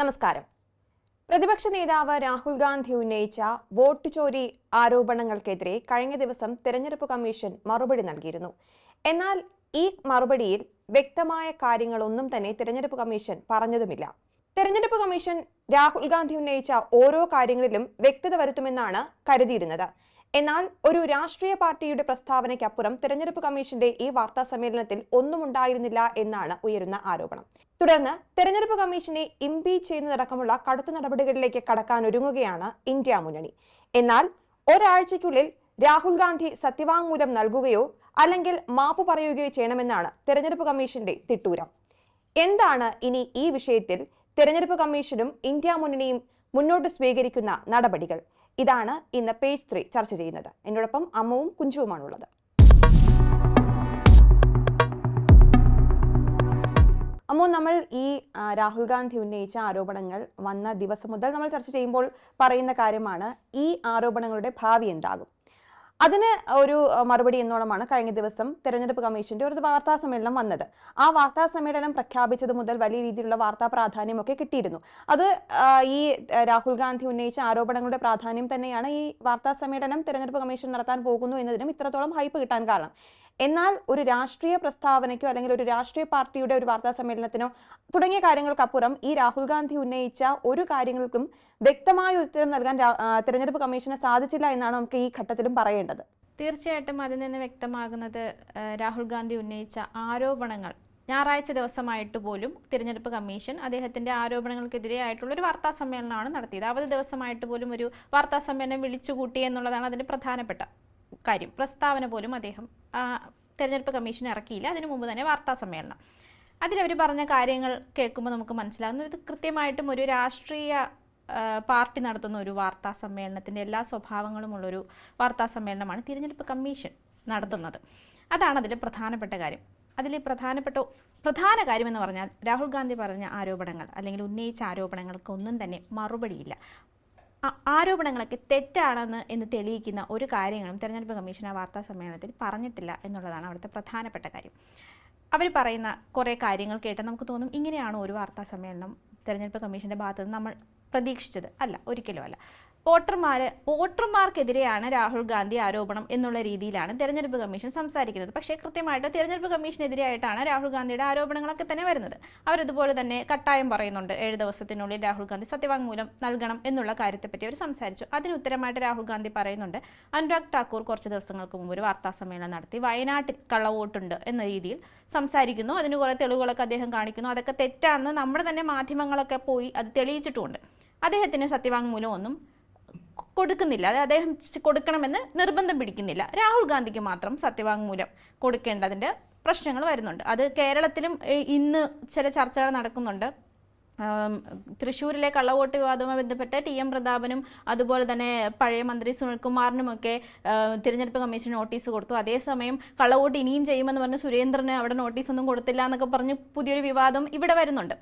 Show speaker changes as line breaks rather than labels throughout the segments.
നമസ്കാരം. പ്രതിപക്ഷ നേതാവ് രാഹുൽ ഗാന്ധി ഉന്നയിച്ച വോട്ട് ചോരി ആരോപണങ്ങൾക്കെതിരെ കഴിഞ്ഞ ദിവസം തെരഞ്ഞെടുപ്പ് കമ്മീഷൻ മറുപടി നൽകിയിരുന്നു. എന്നാൽ ഈ മറുപടിയിൽ വ്യക്തമായ കാര്യങ്ങളൊന്നും തന്നെ തെരഞ്ഞെടുപ്പ് കമ്മീഷൻ പറഞ്ഞതുമില്ല. തെരഞ്ഞെടുപ്പ് കമ്മീഷൻ രാഹുൽ ഗാന്ധി ഉന്നയിച്ച ഓരോ കാര്യങ്ങളിലും വ്യക്തത വരുത്തുമെന്നാണ് കരുതിയിരുന്നത്. എന്നാൽ ഒരു രാഷ്ട്രീയ പാർട്ടിയുടെ പ്രസ്താവനയ്ക്കപ്പുറം തെരഞ്ഞെടുപ്പ് കമ്മീഷന്റെ ഈ വാർത്താ സമ്മേളനത്തിൽ ഒന്നും ഉണ്ടായിരുന്നില്ല എന്നാണ് ഉയരുന്ന ആരോപണം. തുടർന്ന് തെരഞ്ഞെടുപ്പ് കമ്മീഷനെ ഇംപീച്ച് ചെയ്യുന്നതടക്കമുള്ള കടുത്ത നടപടികളിലേക്ക് കടക്കാൻ ഒരുങ്ങുകയാണ് ഇന്ത്യ മുന്നണി. എന്നാൽ ഒരാഴ്ചയ്ക്കുള്ളിൽ രാഹുൽ ഗാന്ധി സത്യവാങ്മൂലം നൽകുകയോ അല്ലെങ്കിൽ മാപ്പ് പറയുകയോ ചെയ്യണമെന്നാണ് തെരഞ്ഞെടുപ്പ് കമ്മീഷന്റെ തിട്ടൂരം. എന്താണ് ഇനി ഈ വിഷയത്തിൽ തെരഞ്ഞെടുപ്പ് കമ്മീഷനും ഇന്ത്യ മുന്നണിയും മുന്നോട്ട് സ്വീകരിക്കുന്ന നടപടികൾ? ഇതാണ് ഇന്ന് പേജ് ത്രീ ചർച്ച ചെയ്യുന്നത്. എന്നോടൊപ്പം അമ്മവും കുഞ്ചുവുമാണുള്ളത്. അമ്മോ നമ്മൾ ഈ രാഹുൽ ഗാന്ധി ഉന്നയിച്ച ആരോപണങ്ങൾ വന്ന ദിവസം മുതൽ നമ്മൾ ചർച്ച ചെയ്യുമ്പോൾ പറയുന്ന കാര്യമാണ് ഈ ആരോപണങ്ങളുടെ ഭാവി എന്താകും? അതിന് ഒരു മറുപടി എന്നോണമാണ് കഴിഞ്ഞ ദിവസം തെരഞ്ഞെടുപ്പ് കമ്മീഷന്റെ ഒരു വാർത്താ സമ്മേളനം വന്നത്. ആ വാർത്താ സമ്മേളനം പ്രഖ്യാപിച്ചത് മുതൽ വലിയ രീതിയിലുള്ള വാർത്താ പ്രാധാന്യമൊക്കെ കിട്ടിയിരുന്നു. അത് ഈ രാഹുൽ ഗാന്ധി ഉന്നയിച്ച ആരോപണങ്ങളുടെ പ്രാധാന്യം തന്നെയാണ് ഈ വാർത്താ സമ്മേളനം തെരഞ്ഞെടുപ്പ് കമ്മീഷൻ നടത്താൻ പോകുന്നു എന്നതിനും ഇത്രത്തോളം ഹൈപ്പ് കിട്ടാൻ കാരണം. എന്നാൽ ഒരു രാഷ്ട്രീയ പ്രസ്താവനയ്ക്കോ അല്ലെങ്കിൽ ഒരു രാഷ്ട്രീയ പാർട്ടിയുടെ ഒരു വാർത്താ സമ്മേളനത്തിനോ തുടങ്ങിയ കാര്യങ്ങൾക്കപ്പുറം ഈ രാഹുൽ ഗാന്ധി ഉന്നയിച്ച ഒരു കാര്യങ്ങൾക്കും വ്യക്തമായ ഉത്തരം നൽകാൻ തിരഞ്ഞെടുപ്പ് കമ്മീഷന് സാധിച്ചില്ല എന്നാണ് നമുക്ക് ഈ ഘട്ടത്തിലും പറയേണ്ടത്.
തീർച്ചയായിട്ടും അതിൽ നിന്ന് വ്യക്തമാകുന്നത് രാഹുൽ ഗാന്ധി ഉന്നയിച്ച ആരോപണങ്ങൾ. ഞായറാഴ്ച ദിവസമായിട്ട് പോലും തിരഞ്ഞെടുപ്പ് കമ്മീഷൻ അദ്ദേഹത്തിന്റെ ആരോപണങ്ങൾക്കെതിരെ ആയിട്ടുള്ള ഒരു വാർത്താ സമ്മേളനമാണ് നടത്തിയത്. അവധി ദിവസമായിട്ട് പോലും ഒരു വാർത്താ സമ്മേളനം വിളിച്ചുകൂട്ടി എന്നുള്ളതാണ് അതിന്റെ പ്രധാനപ്പെട്ട കാര്യം പ്രസ്താവന പോലും അദ്ദേഹം തിരഞ്ഞെടുപ്പ് കമ്മീഷൻ ഇറക്കിയില്ല. അതിനു മുമ്പ് തന്നെ വാർത്താ സമ്മേളനം. അതിലവർ പറഞ്ഞ കാര്യങ്ങൾ കേൾക്കുമ്പോൾ നമുക്ക് മനസ്സിലാകുന്നു ഇത് കൃത്യമായിട്ടും ഒരു രാഷ്ട്രീയ പാർട്ടി നടത്തുന്ന ഒരു വാർത്താ സമ്മേളനത്തിന്റെ എല്ലാ സ്വഭാവങ്ങളുമുള്ളൊരു വാർത്താ സമ്മേളനമാണ് തിരഞ്ഞെടുപ്പ് കമ്മീഷൻ നടത്തുന്നത്. അതാണ് അതിൽ പ്രധാനപ്പെട്ട കാര്യം. അതിൽ പ്രധാനപ്പെട്ട പ്രധാന കാര്യമെന്ന് പറഞ്ഞാൽ രാഹുൽ ഗാന്ധി പറഞ്ഞ ആരോപണങ്ങൾ അല്ലെങ്കിൽ ഉന്നയിച്ച ആരോപണങ്ങൾക്കൊന്നും തന്നെ മറുപടിയില്ല. ആരോപണങ്ങളൊക്കെ തെറ്റാണെന്ന് എന്ന് തെളിയിക്കുന്ന ഒരു കാര്യങ്ങളും തെരഞ്ഞെടുപ്പ് കമ്മീഷൻ ആ വാർത്താ സമ്മേളനത്തിൽ പറഞ്ഞിട്ടില്ല എന്നുള്ളതാണ് അവിടുത്തെ പ്രധാനപ്പെട്ട കാര്യം. അവർ പറയുന്ന കുറേ കാര്യങ്ങൾ കേട്ട് നമുക്ക് തോന്നും ഇങ്ങനെയാണോ ഒരു വാർത്താ സമ്മേളനം തെരഞ്ഞെടുപ്പ് കമ്മീഷന്റെ ഭാഗത്ത് നിന്ന് നമ്മൾ പ്രതീക്ഷിച്ചത്? അല്ല ഒരിക്കലും അല്ല. വോട്ടർമാർ വോട്ടർമാർക്കെതിരെയാണ് രാഹുൽ ഗാന്ധി ആരോപണം എന്നുള്ള രീതിയിലാണ് തെരഞ്ഞെടുപ്പ് കമ്മീഷൻ സംസാരിക്കുന്നത്. പക്ഷേ കൃത്യമായിട്ട് തെരഞ്ഞെടുപ്പ് കമ്മീഷനെതിരെയായിട്ടാണ് രാഹുൽ ഗാന്ധിയുടെ ആരോപണങ്ങളൊക്കെ തന്നെ വരുന്നത്. അവരതുപോലെ തന്നെ കട്ടായം പറയുന്നുണ്ട്. ഏഴ് ദിവസത്തിനുള്ളിൽ രാഹുൽ ഗാന്ധി സത്യവാങ്മൂലം നൽകണം എന്നുള്ള കാര്യത്തെപ്പറ്റി അവർ സംസാരിച്ചു. അതിന് ഉത്തരമായിട്ട് രാഹുൽ ഗാന്ധി പറയുന്നുണ്ട് അനുരാഗ് ഠാക്കൂർ കുറച്ച് ദിവസങ്ങൾക്ക് മുമ്പ് ഒരു വാർത്താ സമ്മേളനം നടത്തി വയനാട്ടിൽ കള്ളവോട്ടുണ്ട് എന്ന രീതിയിൽ സംസാരിക്കുന്നു. അതിന് കുറേ തെളിവുകളൊക്കെ അദ്ദേഹം കാണിക്കുന്നു. അതൊക്കെ തെറ്റാണെന്ന് നമ്മുടെ തന്നെ മാധ്യമങ്ങളൊക്കെ പോയി അത് തെളിയിച്ചിട്ടുമുണ്ട്. അദ്ദേഹത്തിന് സത്യവാങ്മൂലം ഒന്നും കൊടുക്കുന്നില്ല. അത് അദ്ദേഹം കൊടുക്കണമെന്ന് നിർബന്ധം പിടിക്കുന്നില്ല. രാഹുൽ ഗാന്ധിക്ക് മാത്രം സത്യവാങ്മൂലം കൊടുക്കേണ്ടതിന്റെ പ്രശ്നങ്ങൾ വരുന്നുണ്ട്. അത് കേരളത്തിലും ഇന്ന് ചില ചർച്ചകൾ നടക്കുന്നുണ്ട്. തൃശ്ശൂരിലെ കള്ളവോട്ട് വിവാദവുമായി ബന്ധപ്പെട്ട് ടി എം പ്രതാപനും അതുപോലെ തന്നെ പഴയ മന്ത്രി സുനിൽകുമാറിനുമൊക്കെ തിരഞ്ഞെടുപ്പ് കമ്മീഷൻ നോട്ടീസ് കൊടുത്തു. അതേസമയം കള്ളവോട്ട് ഇനിയും ചെയ്യുമെന്ന് പറഞ്ഞ് സുരേന്ദ്രന് അവിടെ നോട്ടീസ് ഒന്നും കൊടുത്തില്ല എന്നൊക്കെ പറഞ്ഞ് പുതിയൊരു വിവാദം ഇവിടെ വരുന്നുണ്ട്.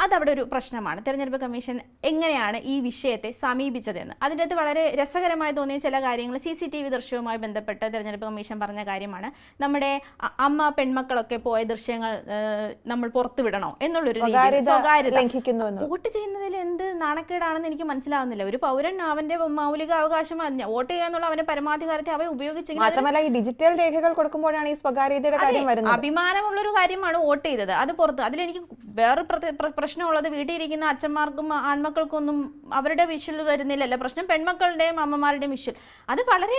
അതവിടെ ഒരു പ്രശ്നമാണ്. തെരഞ്ഞെടുപ്പ് കമ്മീഷൻ എങ്ങനെയാണ് ഈ വിഷയത്തെ സമീപിച്ചതെന്ന്. അതിന്റെ അകത്ത് വളരെ രസകരമായി തോന്നിയ ചില കാര്യങ്ങൾ സി സി ടി വി ദൃശ്യവുമായി ബന്ധപ്പെട്ട് തെരഞ്ഞെടുപ്പ് കമ്മീഷൻ പറഞ്ഞ കാര്യമാണ്. നമ്മുടെ അമ്മ പെൺമക്കളൊക്കെ പോയ ദൃശ്യങ്ങൾ നമ്മൾ പുറത്തുവിടണോ എന്നുള്ളൊരു
സ്വകാര്യത
വോട്ട് ചെയ്യുന്നതിൽ എന്ത് നാണക്കേടാണെന്ന് എനിക്ക് മനസ്സിലാവുന്നില്ല. ഒരു പൗരൻ അവന്റെ മൗലിക അവകാശം അല്ല. വോട്ട് ചെയ്യാന്നുള്ള അവന്റെ പരമാധികാരത്തെ അവ ഉപയോഗിച്ചെങ്കിൽ
മാത്രമല്ല ഈ ഡിജിറ്റൽ രേഖകൾ കൊടുക്കുമ്പോഴാണ് ഈ സ്വകാര്യതയുടെ കാര്യം വരുന്നത്.
അഭിമാനമുള്ളൊരു കാര്യമാണ് വോട്ട് ചെയ്തത്. അത് പുറത്ത് അതിലെനിക്ക് വേറെ പ്രശ്നമുള്ളത് വീട്ടിൽ ഇരിക്കുന്ന അച്ഛന്മാർക്കും ആൺമക്കൾക്കും ഒന്നും അവരുടെ വിഷൽ വരുന്നില്ലല്ലോ. പ്രശ്നം പെൺമക്കളുടെയും അമ്മമാരുടെയും വിഷൽ. അത് വളരെ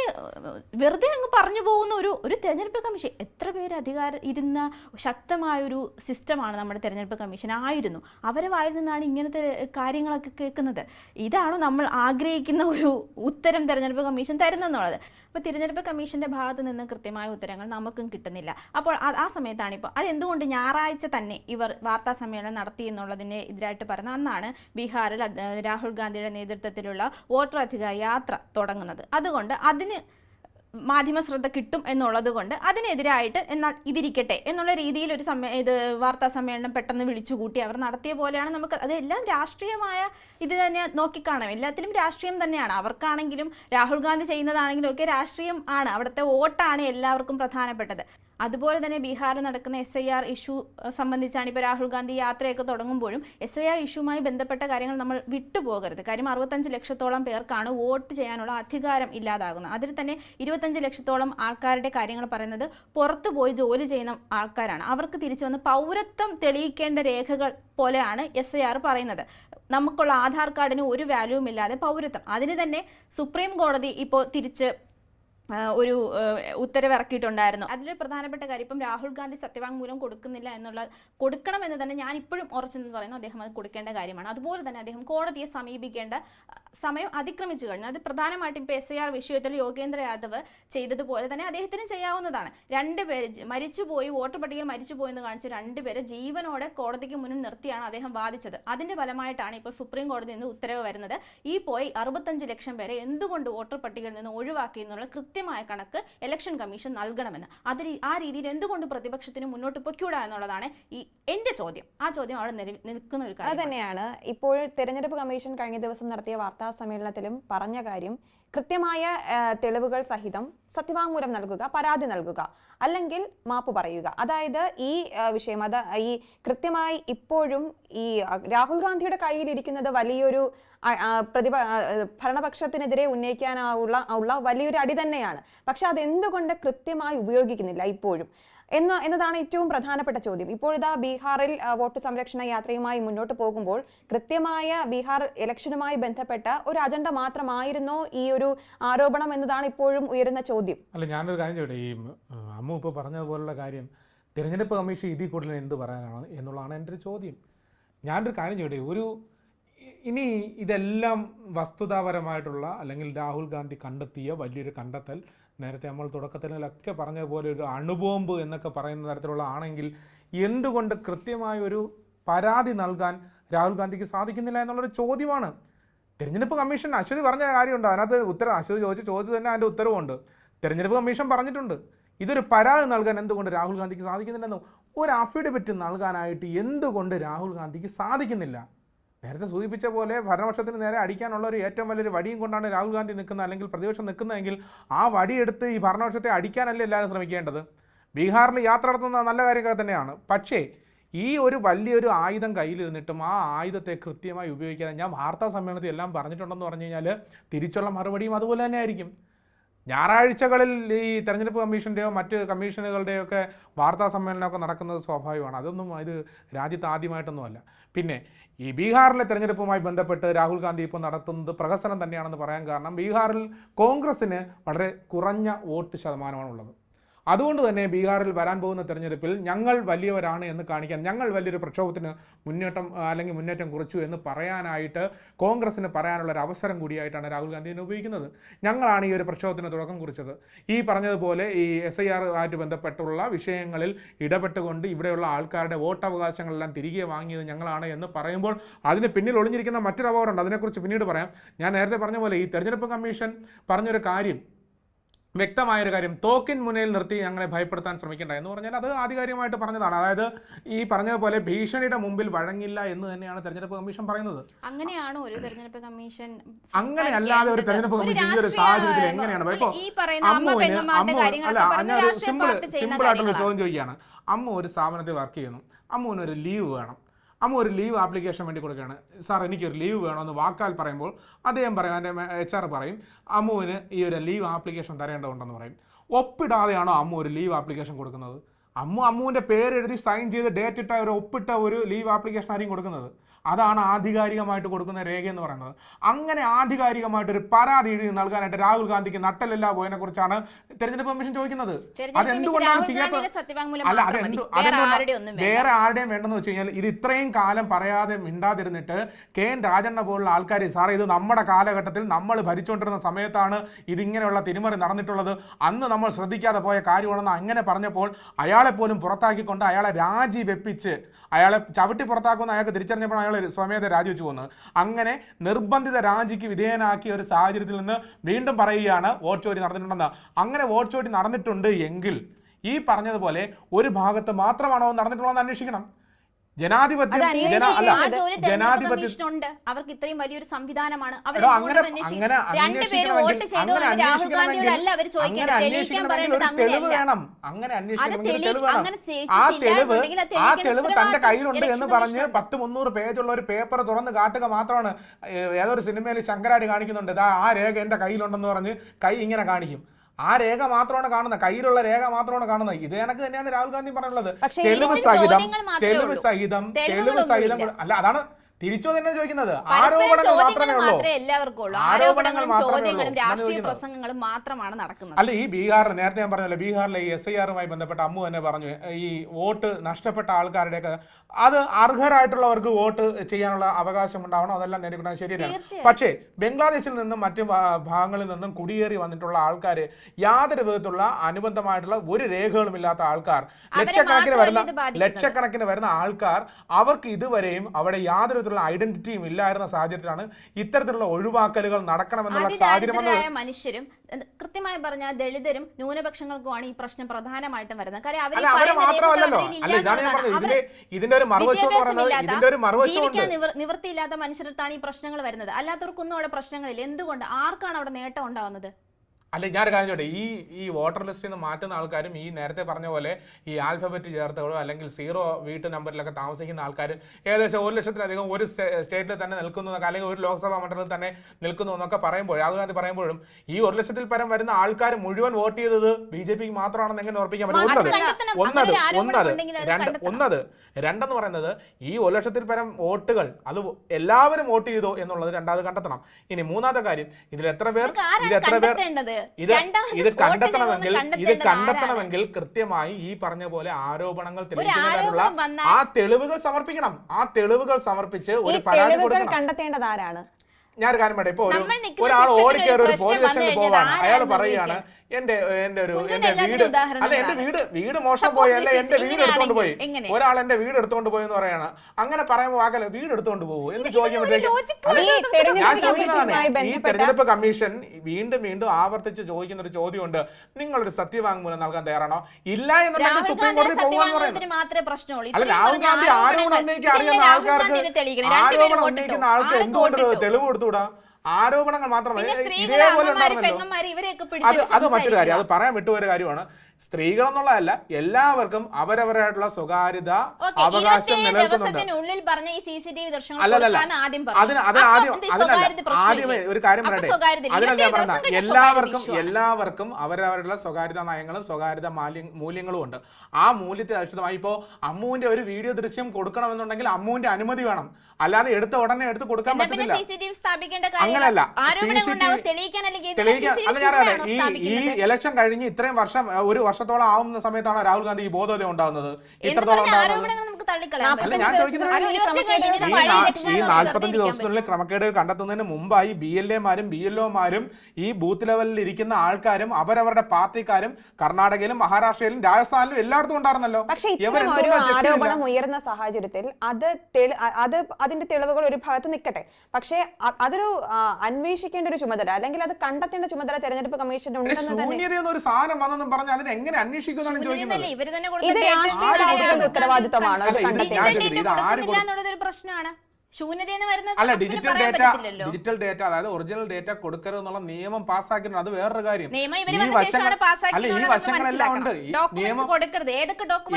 വെറുതെ അങ്ങ് പറഞ്ഞു പോകുന്ന ഒരു ഒരു തെരഞ്ഞെടുപ്പ് കമ്മീഷൻ. എത്ര പേര് അധികാരം ഇരുന്ന ശക്തമായൊരു സിസ്റ്റമാണ് നമ്മുടെ തെരഞ്ഞെടുപ്പ് കമ്മീഷൻ. ആയിരുന്നു. അവരെ വായിൽ നിന്നാണ് ഇങ്ങനത്തെ കാര്യങ്ങളൊക്കെ കേൾക്കുന്നത്. ഇതാണോ നമ്മൾ ആഗ്രഹിക്കുന്ന ഒരു ഉത്തരം തെരഞ്ഞെടുപ്പ് കമ്മീഷൻ തരുന്നെന്നുള്ളത് അപ്പോൾ തിരഞ്ഞെടുപ്പ് കമ്മീഷന്റെ ഭാഗത്ത് നിന്ന് കൃത്യമായ ഉത്തരങ്ങൾ നമുക്കും കിട്ടുന്നില്ല. അപ്പോൾ ആ സമയത്താണ് ഇപ്പോൾ അതെന്തുകൊണ്ട് ഞായറാഴ്ച തന്നെ ഇവർ വാർത്താ സമ്മേളനം നടത്തി എന്നുള്ളതിന് എതിരായിട്ട് പറഞ്ഞ അന്നാണ് ബീഹാറിൽ രാഹുൽ ഗാന്ധിയുടെ നേതൃത്വത്തിലുള്ള വോട്ടർ അധികാര യാത്ര തുടങ്ങുന്നത്. അതുകൊണ്ട് അതിന് മാധ്യമ ശ്രദ്ധ കിട്ടും എന്നുള്ളത് കൊണ്ട് അതിനെതിരായിട്ട് എന്നാൽ ഇതിരിക്കട്ടെ എന്നുള്ള രീതിയിൽ ഒരു സമയ ഇത് വാർത്താ സമ്മേളനം പെട്ടെന്ന് വിളിച്ചുകൂട്ടി അവർ നടത്തിയ പോലെയാണ് നമുക്ക് അതെല്ലാം രാഷ്ട്രീയമായ ഇത് തന്നെ നോക്കിക്കാണാം. എല്ലാത്തിലും രാഷ്ട്രീയം തന്നെയാണ്. അവർക്കാണെങ്കിലും രാഹുൽ ഗാന്ധി ചെയ്യുന്നതാണെങ്കിലും ഒക്കെ രാഷ്ട്രീയം ആണ്. അവിടുത്തെ വോട്ടാണ് എല്ലാവർക്കും പ്രധാനപ്പെട്ടത്. അതുപോലെ തന്നെ ബീഹാറിൽ നടക്കുന്ന എസ് ഐ ആർ ഇഷ്യൂ സംബന്ധിച്ചാണ് ഇപ്പോൾ രാഹുൽ ഗാന്ധി യാത്രയൊക്കെ തുടങ്ങുമ്പോഴും എസ് ഐ ആർ ഇഷ്യൂമായി ബന്ധപ്പെട്ട കാര്യങ്ങൾ നമ്മൾ വിട്ടുപോകരുത്. കാര്യം അറുപത്തഞ്ച് ലക്ഷത്തോളം പേർക്കാണ് വോട്ട് ചെയ്യാനുള്ള അധികാരം ഇല്ലാതാകുന്നത്. അതിൽ തന്നെ ഇരുപത്തഞ്ച് ലക്ഷത്തോളം ആൾക്കാരുടെ കാര്യങ്ങൾ പറയുന്നത് പുറത്തു പോയി ജോലി ചെയ്യുന്ന ആൾക്കാരാണ്. അവർക്ക് തിരിച്ചു വന്ന് പൗരത്വം തെളിയിക്കേണ്ട രേഖകൾ പോലെയാണ് എസ് ഐ ആർ പറയുന്നത്. നമുക്കുള്ള ആധാർ കാർഡിന് ഒരു വാല്യൂവും ഇല്ലാതെ പൗരത്വം. അതിന് തന്നെ സുപ്രീം കോടതി ഇപ്പോൾ തിരിച്ച് ഒരു ഉത്തരവിറക്കിയിട്ടുണ്ടായിരുന്നു. അതിൽ പ്രധാനപ്പെട്ട കാര്യം ഇപ്പം രാഹുൽ ഗാന്ധി സത്യവാങ്മൂലം കൊടുക്കുന്നില്ല എന്നുള്ള കൊടുക്കണം കൊടുക്കണമെന്ന് തന്നെ ഞാൻ ഇപ്പോഴും ഉറച്ചെന്ന് പറയുന്നു അദ്ദേഹം അത് കൊടുക്കേണ്ട കാര്യമാണ്. അതുപോലെ തന്നെ അദ്ദേഹം കോടതിയെ സമീപിക്കേണ്ട സമയം അതിക്രമിച്ചു കഴിഞ്ഞു. അത് പ്രധാനമായിട്ടും ഇപ്പോൾ എസ് ഐ ആർ വിഷയത്തിൽ യോഗേന്ദ്ര യാദവ് ചെയ്തതുപോലെ തന്നെ അദ്ദേഹത്തിനും ചെയ്യാവുന്നതാണ്. രണ്ടുപേര് മരിച്ചുപോയി വോട്ടർ പട്ടികയിൽ മരിച്ചുപോയി എന്ന് കാണിച്ച് രണ്ടുപേരെ ജീവനോടെ കോടതിക്ക് മുന്നിൽ നിർത്തിയാണ് അദ്ദേഹം വാദിച്ചത്. അതിന്റെ ഫലമായിട്ടാണ് ഇപ്പോൾ സുപ്രീം കോടതി നിന്ന് ഉത്തരവ് വരുന്നത്. ഈ പോയി അറുപത്തഞ്ച് ലക്ഷം പേരെ എന്തുകൊണ്ട് വോട്ടർ പട്ടികയിൽ നിന്ന് ഒഴിവാക്കി എന്നുള്ള കൃത്യമായ കണക്ക് ഇലക്ഷൻ കമ്മീഷൻ നൽകണമെന്ന്. അത് ആ രീതിയിൽ എന്തുകൊണ്ട് പ്രതിപക്ഷത്തിന് മുന്നോട്ട് പൊയ്ക്കൂടാ എന്നുള്ളതാണ് ഈ എന്റെ ചോദ്യം. ആ ചോദ്യം അവിടെ നിൽക്കുന്ന ഒരു കാര്യം
തന്നെയാണ് ഇപ്പോൾ തെരഞ്ഞെടുപ്പ് കമ്മീഷൻ കഴിഞ്ഞ ദിവസം നടത്തിയ വാർത്താ സമ്മേളനത്തിലും പറഞ്ഞ കാര്യം കൃത്യമായ തെളിവുകൾ സഹിതം സത്യവാങ്മൂലം നൽകുക പരാതി നൽകുക അല്ലെങ്കിൽ മാപ്പ് പറയുക. അതായത് ഈ വിഷയം അത് ഈ കൃത്യമായി ഇപ്പോഴും ഈ രാഹുൽ ഗാന്ധിയുടെ കയ്യിലിരിക്കുന്നത് വലിയൊരു പ്രതിപ ഭരണപക്ഷത്തിനെതിരെ ഉന്നയിക്കാനുള്ള ഉള്ള വലിയൊരു അടി തന്നെയാണ്. പക്ഷെ അതെന്തുകൊണ്ട് കൃത്യമായി ഉപയോഗിക്കുന്നില്ല ഇപ്പോഴും? എന്ന എന്നതാണ് ഏറ്റവും പ്രധാനപ്പെട്ട ചോദ്യം. ഇപ്പോഴിതാ ബീഹാറിൽ വോട്ട് സംരക്ഷണ യാത്രയുമായി മുന്നോട്ട് പോകുമ്പോൾ കൃത്യമായ ബീഹാർ ഇലക്ഷനുമായി ബന്ധപ്പെട്ട ഒരു അജണ്ട മാത്രമായിരുന്നോ ഈ ഒരു ആരോപണം എന്നതാണ് ഇപ്പോഴും ഉയരുന്ന ചോദ്യം?
അല്ല ഞാനൊരു കാര്യം ചോദിച്ചു ഈ അമ്മു ഇപ്പോൾ പറഞ്ഞതുപോലുള്ള കാര്യം തിരഞ്ഞെടുപ്പ് കമ്മീഷൻ ഇതിൽ കൂടുതൽ എന്ത് പറയാനാണ് എന്നുള്ളതാണ് എന്റെ ഒരു ചോദ്യം. ഞാനൊരു കാര്യം ചോട്ടെ ഒരു ഇനി ഇതെല്ലാം വസ്തുതാപരമായിട്ടുള്ള അല്ലെങ്കിൽ രാഹുൽ ഗാന്ധി കണ്ടെത്തിയ വലിയൊരു കണ്ടെത്തൽ നേരത്തെ നമ്മൾ തുടക്കത്തിലൊക്കെ പറഞ്ഞതുപോലെ ഒരു അണുബോംബ് എന്നൊക്കെ പറയുന്ന തരത്തിലുള്ള ആണെങ്കിൽ എന്തുകൊണ്ട് കൃത്യമായ ഒരു പരാതി നൽകാൻ രാഹുൽ ഗാന്ധിക്ക് സാധിക്കുന്നില്ല എന്നുള്ളൊരു ചോദ്യമാണ്. തിരഞ്ഞെടുപ്പ് കമ്മീഷൻ അശ്വതി പറഞ്ഞ കാര്യമുണ്ട്. അതിനകത്ത് ഉത്തരം അശ്വതി ചോദിച്ച ചോദ്യം തന്നെ അതിന്റെ ഉത്തരവുണ്ട് തിരഞ്ഞെടുപ്പ് കമ്മീഷൻ പറഞ്ഞിട്ടുണ്ട്. ഇതൊരു പരാതി നൽകാൻ എന്തുകൊണ്ട് രാഹുൽ ഗാന്ധിക്ക് സാധിക്കുന്നില്ലെന്നും ഒരു അഫിഡവിറ്റ് നൽകാനായിട്ട് എന്തുകൊണ്ട് രാഹുൽ ഗാന്ധിക്ക് സാധിക്കുന്നില്ല? നേരത്തെ സൂചിപ്പിച്ച പോലെ ഭരണപക്ഷത്തിന് നേരെ അടിക്കാനുള്ള ഒരു ഏറ്റവും വലിയൊരു വടിയും കൊണ്ടാണ് രാഹുൽ ഗാന്ധി നിൽക്കുന്നത് അല്ലെങ്കിൽ പ്രതിപക്ഷം നിൽക്കുന്നതെങ്കിൽ ആ വടിയെടുത്ത് ഈ ഭരണപക്ഷത്തെ അടിക്കാനല്ലേ എല്ലാവരും ശ്രമിക്കേണ്ടത്? ബീഹാറിൽ യാത്ര നടത്തുന്നത് നല്ല കാര്യമൊക്കെ തന്നെയാണ്. പക്ഷേ ഈ ഒരു വലിയൊരു ആയുധം കയ്യിലിരുന്നിട്ടും ആ ആയുധത്തെ കൃത്യമായി ഉപയോഗിക്കാതെ ഞാൻ വാർത്താ സമ്മേളനത്തിൽ എല്ലാം പറഞ്ഞിട്ടുണ്ടെന്ന് പറഞ്ഞു കഴിഞ്ഞാൽ തിരിച്ചുള്ള മറുപടിയും അതുപോലെ തന്നെ ആയിരിക്കും. ഞായറാഴ്ചകളിൽ ഈ തെരഞ്ഞെടുപ്പ് കമ്മീഷന്റെയോ മറ്റ് കമ്മീഷനുകളുടെയോ ഒക്കെ വാർത്താ സമ്മേളനമൊക്കെ നടക്കുന്നത് സ്വാഭാവികമാണ്. അതൊന്നും ഇത് രാജ്യത്ത് ആദ്യമായിട്ടൊന്നുമല്ല. പിന്നെ ഈ ബീഹാറിലെ തെരഞ്ഞെടുപ്പുമായി ബന്ധപ്പെട്ട് രാഹുൽ ഗാന്ധി ഇപ്പോൾ നടത്തുന്നത് പ്രഹസനം തന്നെയാണെന്ന് പറയാൻ കാരണം ബീഹാറിൽ കോൺഗ്രസ്സിന് വളരെ കുറഞ്ഞ വോട്ട് ശതമാനമാണുള്ളത്. അതുകൊണ്ട് തന്നെ ബീഹാറിൽ വരാൻ പോകുന്ന തെരഞ്ഞെടുപ്പിൽ ഞങ്ങൾ വലിയവരാണ് എന്ന് കാണിക്കാൻ ഞങ്ങൾ വലിയൊരു പ്രക്ഷോഭത്തിന് മുന്നേറ്റം അല്ലെങ്കിൽ മുന്നേറ്റം കുറിച്ചു എന്ന് പറയാനായിട്ട് കോൺഗ്രസിന് പറയാനുള്ള ഒരു അവസരം കൂടിയായിട്ടാണ് രാഹുൽ ഗാന്ധി ഇതിനെ ഉപയോഗിക്കുന്നത്. ഞങ്ങളാണ് ഈ ഒരു പ്രക്ഷോഭത്തിന് തുടക്കം കുറിച്ചത്. ഈ പറഞ്ഞതുപോലെ ഈ എസ് ഐ ആർ ആയിട്ട് ബന്ധപ്പെട്ടുള്ള വിഷയങ്ങളിൽ ഇടപെട്ടുകൊണ്ട് ഇവിടെയുള്ള ആൾക്കാരുടെ വോട്ടവകാശങ്ങളെല്ലാം തിരികെ വാങ്ങിയത് ഞങ്ങളാണ് എന്ന് പറയുമ്പോൾ അതിന് പിന്നിൽ ഒളിഞ്ഞിരിക്കുന്ന മറ്റൊരു അപകടമുണ്ട് അതിനെക്കുറിച്ച് പിന്നീട് പറയാം. ഞാൻ നേരത്തെ പറഞ്ഞ പോലെ ഈ തെരഞ്ഞെടുപ്പ് കമ്മീഷൻ പറഞ്ഞൊരു കാര്യം വ്യക്തമായൊരു കാര്യം. തോക്കിൻ മുന്നിൽ നിർത്തി ഞങ്ങളെ ഭയപ്പെടുത്താൻ ശ്രമിക്കേണ്ട എന്ന് പറഞ്ഞാൽ അത് ആധികാരികമായിട്ട് പറഞ്ഞതാണ്. അതായത് ഈ പറഞ്ഞതുപോലെ ഭീഷണിയുടെ മുമ്പിൽ വഴങ്ങില്ല എന്ന് തന്നെയാണ് തെരഞ്ഞെടുപ്പ് കമ്മീഷൻ പറയുന്നത്.
അങ്ങനെയാണോ ഒരു തെരഞ്ഞെടുപ്പ് കമ്മീഷൻ
അങ്ങനെ അല്ലാതെ ഒരു തെരഞ്ഞെടുപ്പ് കമ്മീഷൻ ഈ ഒരു സാഹചര്യത്തിൽ എങ്ങനെയാണ്? ഇപ്പോൾ അമ്മുവിന് അമ്മു അല്ല ഞാനൊരു സിമ്പിൾ സിമ്പിൾ ആയിട്ടുള്ള ചോദ്യം ചോദിക്കുകയാണ്. അമ്മ ഒരു സ്ഥാപനത്തിൽ വർക്ക് ചെയ്യുന്നു. അമ്മുവിന് ഒരു ലീവ് വേണം. അമ്മ ഒരു ലീവ് ആപ്ലിക്കേഷൻ വേണ്ടി കൊടുക്കുകയാണ്. സാർ എനിക്കൊരു ലീവ് വേണമെന്ന് വാക്കാൽ പറയുമ്പോൾ അദ്ദേഹം പറയും എന്റെ എച്ച് ആർ പറയും അമ്മുവിന് ഈ ഒരു ലീവ് ആപ്ലിക്കേഷൻ തരേണ്ടതുണ്ടെന്ന് പറയും. ഒപ്പിടാതെയാണോ അമ്മു ഒരു ലീവ് ആപ്ലിക്കേഷൻ കൊടുക്കുന്നത്? അമ്മു അമ്മുവിന്റെ പേരെഴുതി സൈൻ ചെയ്ത് ഡേറ്റ് ഇട്ട ഒരു ഒപ്പിട്ട ഒരു ലീവ് ആപ്ലിക്കേഷൻ ആയിരിക്കും കൊടുക്കുന്നത്. അതാണ് ആധികാരികമായിട്ട് കൊടുക്കുന്ന രേഖ എന്ന് പറയുന്നത്. അങ്ങനെ ആധികാരികമായിട്ട് ഒരു പരാതി എഴുതി നൽകാനായിട്ട് രാഹുൽ ഗാന്ധിക്ക് നട്ടലില്ലാ പോയതിനെ കുറിച്ചാണ് തെരഞ്ഞെടുപ്പ് കമ്മീഷൻ ചോദിക്കുന്നത്. അതെന്തുകൊണ്ടാണ് ചെയ്യാത്തത്? അല്ല അതെന്ത്.
വേറെ
ആരുടെയും വേണ്ടെന്ന് വെച്ച് കഴിഞ്ഞാൽ ഇത് ഇത്രയും കാലം പറയാതെ മിണ്ടാതിരുന്നിട്ട് കെ എൻ രാജണ്ണ പോലുള്ള ആൾക്കാർ സാറേ ഇത് നമ്മുടെ കാലഘട്ടത്തിൽ നമ്മൾ ഭരിച്ചുകൊണ്ടിരുന്ന സമയത്താണ് ഇതിങ്ങനെയുള്ള തിരിമറി നടന്നിട്ടുള്ളത്. അന്ന് നമ്മൾ ശ്രദ്ധിക്കാതെ പോയ കാര്യമാണെന്ന് അങ്ങനെ പറഞ്ഞപ്പോൾ അയാളെ പോലും പുറത്താക്കിക്കൊണ്ട് അയാളെ രാജി വെപ്പിച്ച് അയാളെ ചവിട്ടി പുറത്താക്കുന്ന അയാൾക്ക് തിരിച്ചറിഞ്ഞപ്പോൾ അയാൾ സ്വമേധ രാജിവെച്ചു പോകുന്നത്. അങ്ങനെ നിർബന്ധിത രാജിക്ക് വിധേയനാക്കിയ ഒരു സാഹചര്യത്തിൽ നിന്ന് വീണ്ടും പറയുകയാണ് വോട്ട് ചോരി നടന്നിട്ടുണ്ടെന്ന്. അങ്ങനെ വോട്ട് ചോരി നടന്നിട്ടുണ്ട് എങ്കിൽ ഈ പറഞ്ഞതുപോലെ ഒരു ഭാഗത്ത് മാത്രമാണോ നടന്നിട്ടുള്ളതെന്ന് അന്വേഷിക്കണം. ജനാധിപത്യം
അത്
ജന അല്ല
ആ ജോലി തെരഞ്ഞെടുപ്പ്
ജനാധിപത്യം
കമ്മീഷൻ ഉണ്ട് അവർക്ക് ഇത്രയും വലിയൊരു സംവിധാനമാണ്. അവർ രണ്ടുപേരും വോട്ട് ചെയ്തു രാഹുൽ ഗാന്ധിയോട് അല്ല അവർ ചോദിക്കേണ്ടത് തെളിയിക്കാൻ പറയേണ്ടത് അങ്ങനെയല്ല.
ആ തെളിവ് തന്റെ കയ്യിലുണ്ട് എന്ന് പറഞ്ഞ്. പത്ത് മുന്നൂറ് പേജുള്ള ഒരു പേപ്പർ തുറന്ന് കാട്ടുക മാത്രമാണ് ഏതൊരു സിനിമയിൽ ശങ്കരാടി കാണിക്കുന്നുണ്ട്. ആ രേഖ എന്റെ കയ്യിലുണ്ടെന്ന് പറഞ്ഞ് കൈ ഇങ്ങനെ കാണിക്കും. ആ രേഖ മാത്രമാണ് കാണുന്നത്. കയ്യിലുള്ള രേഖ മാത്രമാണ് കാണുന്നത്. ഇത് എനിക്ക് തന്നെയാണ് രാഹുൽ ഗാന്ധി പറഞ്ഞുള്ളത് തെളിവ് സഹിതം തെളിവ് സഹിതം തെളിവ് സഹിതം അല്ല അതാണ് തിരിച്ചു തന്നെ ചോദിക്കുന്നത്? ആരോപണങ്ങൾ മാത്രമേ ഉള്ളൂ.
ആരോപണങ്ങളും ചോദ്യങ്ങളും രാഷ്ട്രീയ. പ്രസംഗങ്ങളും മാത്രമാണ് നടക്കുന്നത്.
അല്ല ഈ ബീഹാറിൽ നേരത്തെ ഞാൻ പറഞ്ഞല്ലോ ബീഹാറിലെ ഈ എസ് ഐ ആറുമായി ബന്ധപ്പെട്ട അമ്മു തന്നെ പറഞ്ഞു ഈ വോട്ട് നഷ്ടപ്പെട്ട ആൾക്കാരുടെയൊക്കെ അത് അർഹരായിട്ടുള്ളവർക്ക് വോട്ട് ചെയ്യാനുള്ള അവകാശം ഉണ്ടാവണം അതെല്ലാം നേടിക്കൊണ്ടാൽ ശരിയാണ് പക്ഷേ ബംഗ്ലാദേശിൽ നിന്നും മറ്റു ഭാഗങ്ങളിൽ നിന്നും കുടിയേറി വന്നിട്ടുള്ള ആൾക്കാർ യാതൊരു വിധത്തിലുള്ള അനുബന്ധമായിട്ടുള്ള ഒരു രേഖകളും ഇല്ലാത്ത ആൾക്കാർ ലക്ഷക്കണക്കിന് വരുന്ന ലക്ഷക്കണക്കിന് വരുന്ന ആൾക്കാർ അവർക്ക് ഇതുവരെയും അവിടെ യാതൊരു വിധത്തിലുള്ള ഐഡന്റിറ്റിയും ഇല്ലായിരുന്ന സാഹചര്യത്തിലാണ് ഇത്തരത്തിലുള്ള ഒഴിവാക്കലുകൾ നടക്കണമെന്നുള്ള സാഹചര്യം
മനുഷ്യരും കൃത്യമായി പറഞ്ഞാൽ ദളിതരും ന്യൂനപക്ഷങ്ങൾക്കുമാണ് ഈ പ്രശ്നം പ്രധാനമായിട്ടും വരുന്നത്. കാര്യം അവർ
അല്ല മാത്രമല്ലല്ലോ. അല്ല ഇതാണ് ഞാൻ പറഞ്ഞത്. ഇതിന്റെ ഇതിന്റെ ഒരു മറുവശം ഇതിന്റെ ഒരു
മറുവശം നിവൃത്തിയില്ലാത്ത മനുഷ്യർത്താണ് ഈ പ്രശ്നങ്ങൾ വരുന്നത്. അല്ലാത്തവർക്കൊന്നും അവിടെ പ്രശ്നങ്ങളില്ല. എന്തുകൊണ്ട്? ആർക്കാണ് അവിടെ നേട്ടം ഉണ്ടാവുന്നത്?
അല്ല ഞാൻ കാര്യം ചോട്ടെ ഈ ഈ വോട്ടർ ലിസ്റ്റിൽ നിന്ന് മാറ്റുന്ന ആൾക്കാരും ഈ നേരത്തെ പറഞ്ഞ പോലെ ഈ ആൽഫബറ്റ് ചേർത്തകളോ അല്ലെങ്കിൽ സീറോ വീട്ട് നമ്പറിലൊക്കെ താമസിക്കുന്ന ആൾക്കാർ ഏകദേശം ഒരു ലക്ഷത്തിലധികം ഒരു സ്റ്റേറ്റിൽ തന്നെ നിൽക്കുന്നു അല്ലെങ്കിൽ ഒരു ലോക്സഭാ മണ്ഡലത്തിൽ തന്നെ നിൽക്കുന്നു എന്നൊക്കെ പറയുമ്പോൾ രാഹുൽ ഗാന്ധി പറയുമ്പോഴും ഈ ഒരു ലക്ഷത്തിൽ പരം വരുന്ന ആൾക്കാർ മുഴുവൻ വോട്ട് ചെയ്തത് ബി ജെ പിക്ക് മാത്രമാണെന്ന് എങ്ങനെ ഉറപ്പിക്കാൻ പറ്റും ഒന്നത്. ഒന്നത് രണ്ട് ഒന്നത് രണ്ടെന്ന് പറയുന്നത് ഈ ഒരു ലക്ഷത്തിൽ പരം വോട്ടുകൾ അത് എല്ലാവരും വോട്ട് ചെയ്തു എന്നുള്ളത് രണ്ടാമത് കണ്ടെത്തണം ഇനി മൂന്നാമത്തെ കാര്യം ഇതിൽ എത്ര പേർ
ഇതിൽ
ഇത് എത്ര പേർ? ഇത് ഇത് കണ്ടെത്തണമെങ്കിൽ ഇത് കണ്ടെത്തണമെങ്കിൽ കൃത്യമായി ഈ പറഞ്ഞ പോലെ ആരോപണങ്ങൾ തെളിയിക്കുന്നതിനുള്ള ആ തെളിവുകൾ സമർപ്പിക്കണം. ആ തെളിവുകൾ സമർപ്പിച്ച് ഒരു പരാതി
കണ്ടെത്തേണ്ടത് ആരാണ്?
ഞാൻ ഒരു കാര്യം പറയട്ടെ. ഇപ്പൊ ഒരു ഒരാൾ ഓടിക്കേറി
ഒരു
പോലീസ് സ്റ്റേഷനിൽ പോവാണ്. അയാൾ പറയുകയാണ് എന്റെ എന്റെ ഒരു എന്റെ വീട് അല്ല എന്റെ വീട് വീട്
മോശം
പോയി അല്ലെ എന്റെ വീട് എടുത്തോണ്ട് പോയി. ഒരാൾ എന്റെ വീട് എടുത്തോണ്ട് പോയി എന്ന് പറയണ. അങ്ങനെ പറയുമ്പോൾ വാക്കല്ല വീട് എടുത്തോണ്ട് പോകും എന്ന് ചോദിക്കുമ്പോഴത്തേക്കും
ഈ തെരഞ്ഞെടുപ്പ്
കമ്മീഷൻ വീണ്ടും വീണ്ടും ആവർത്തിച്ച് ചോദിക്കുന്ന ഒരു ചോദ്യമുണ്ട്. നിങ്ങളൊരു സത്യവാങ്മൂലം നൽകാൻ തയ്യാറാണോ? ഇല്ല എന്നുണ്ടെങ്കിൽ സുപ്രീം കോടതി പോകാന്ന് പറയുന്നത്. അല്ല രാഹുൽ ഗാന്ധി ആരോപണം ഉന്നയിക്കാൻ അറിയുന്ന ആൾക്കാർക്ക് ആരോപണം. ഉന്നയിക്കുന്ന ആൾക്ക് എന്തുകൊണ്ട് തെളിവ് കൊടുത്തുകൂടാ? ആരോപണങ്ങൾ മാത്രമല്ല ഇതേപോലെ അത് മറ്റൊരു കാര്യം. അത് പറയാൻ വിട്ടുപോയ ഒരു കാര്യമാണ്. സ്ത്രീകൾ എന്നുള്ളതല്ല എല്ലാവർക്കും അവരവരായിട്ടുള്ള സ്വകാര്യത അവകാശം
27
നിലനിൽക്കുന്നുണ്ട്.
ആദ്യം?
ആദ്യമേ ഒരു കാര്യം പറയട്ടെ. അതിനല്ല ഞാൻ പറഞ്ഞ എല്ലാവർക്കും എല്ലാവർക്കും അവരവരുടെ സ്വകാര്യത നയങ്ങളും സ്വകാര്യത മൂല്യങ്ങളും ഉണ്ട്. ആ മൂല്യത്തെ അധിഷ്ഠിതമായി ഇപ്പോൾ അമ്മുവിന്റെ ഒരു വീഡിയോ ദൃശ്യം കൊടുക്കണമെന്നുണ്ടെങ്കിൽ അമ്മുവിന്റെ അനുമതി വേണം. അല്ലാതെ എടുത്ത ഉടനെ എടുത്ത് കൊടുക്കാൻ
പറ്റില്ല
അങ്ങനെയല്ല.
സി സി ടി വി തെളിയിക്കാൻ
അല്ല ഞാൻ ഈ ഈ ഇലക്ഷൻ കഴിഞ്ഞ് ഇത്രയും വർഷം ഒരു വർഷത്തോളം ആവുന്ന സമയത്താണ് രാഹുൽ ഗാന്ധി ഈ ബോധോദയം
ഉണ്ടാകുന്നത്.
ഇത്രത്തോളം
ഈ
നാൽപ്പത്തഞ്ച് ദിവസത്തിനുള്ളിൽ ക്രമക്കേടുകൾ കണ്ടെത്തുന്നതിന് മുമ്പായി ബി എൽ എമാരും ബി എൽ ഒമാരും ഈ ബൂത്ത് ലെവലിൽ ഇരിക്കുന്ന ആൾക്കാരും അവരവരുടെ പാർട്ടിക്കാരും കർണാടകയിലും മഹാരാഷ്ട്രയിലും രാജസ്ഥാനിലും എല്ലായിടത്തും ഉണ്ടായിരുന്നല്ലോ.
പക്ഷേ ഒരു ആരോപണം ഉയർന്ന സാഹചര്യത്തിൽ അത് അത് അതിന്റെ തെളിവുകൾ ഒരു ഭാഗത്ത് നിൽക്കട്ടെ. പക്ഷേ അതൊരു അന്വേഷിക്കേണ്ട ഒരു ചുമതല അല്ലെങ്കിൽ അത് കണ്ടെത്തേണ്ട ചുമതല തെരഞ്ഞെടുപ്പ് കമ്മീഷന് ഉണ്ടെന്ന് തന്നെ
ഒരു സാധനം വന്നെന്നും പറഞ്ഞ് അതിനെ എങ്ങനെ അന്വേഷിക്കുന്നു ചോദിക്കുന്നത്?
ഇവർ തന്നെ?
ഉത്തരവാദിത്തമാണ്
പ്രശ്നമാണ്. ശൂന്യത എന്ന്
അല്ല ഡിജിറ്റൽ ഡേറ്റ ഡിജിറ്റൽ ഡേറ്റ അതായത് ഒറിജിനൽ ഡേറ്റ കൊടുക്കരുത് എന്നുള്ള നിയമം പാസ്സാക്കിയിട്ടുണ്ട്. അത് വേറൊരു കാര്യം. അല്ല ഈ വശങ്ങളെല്ലാം ഉണ്ട്. നിയമം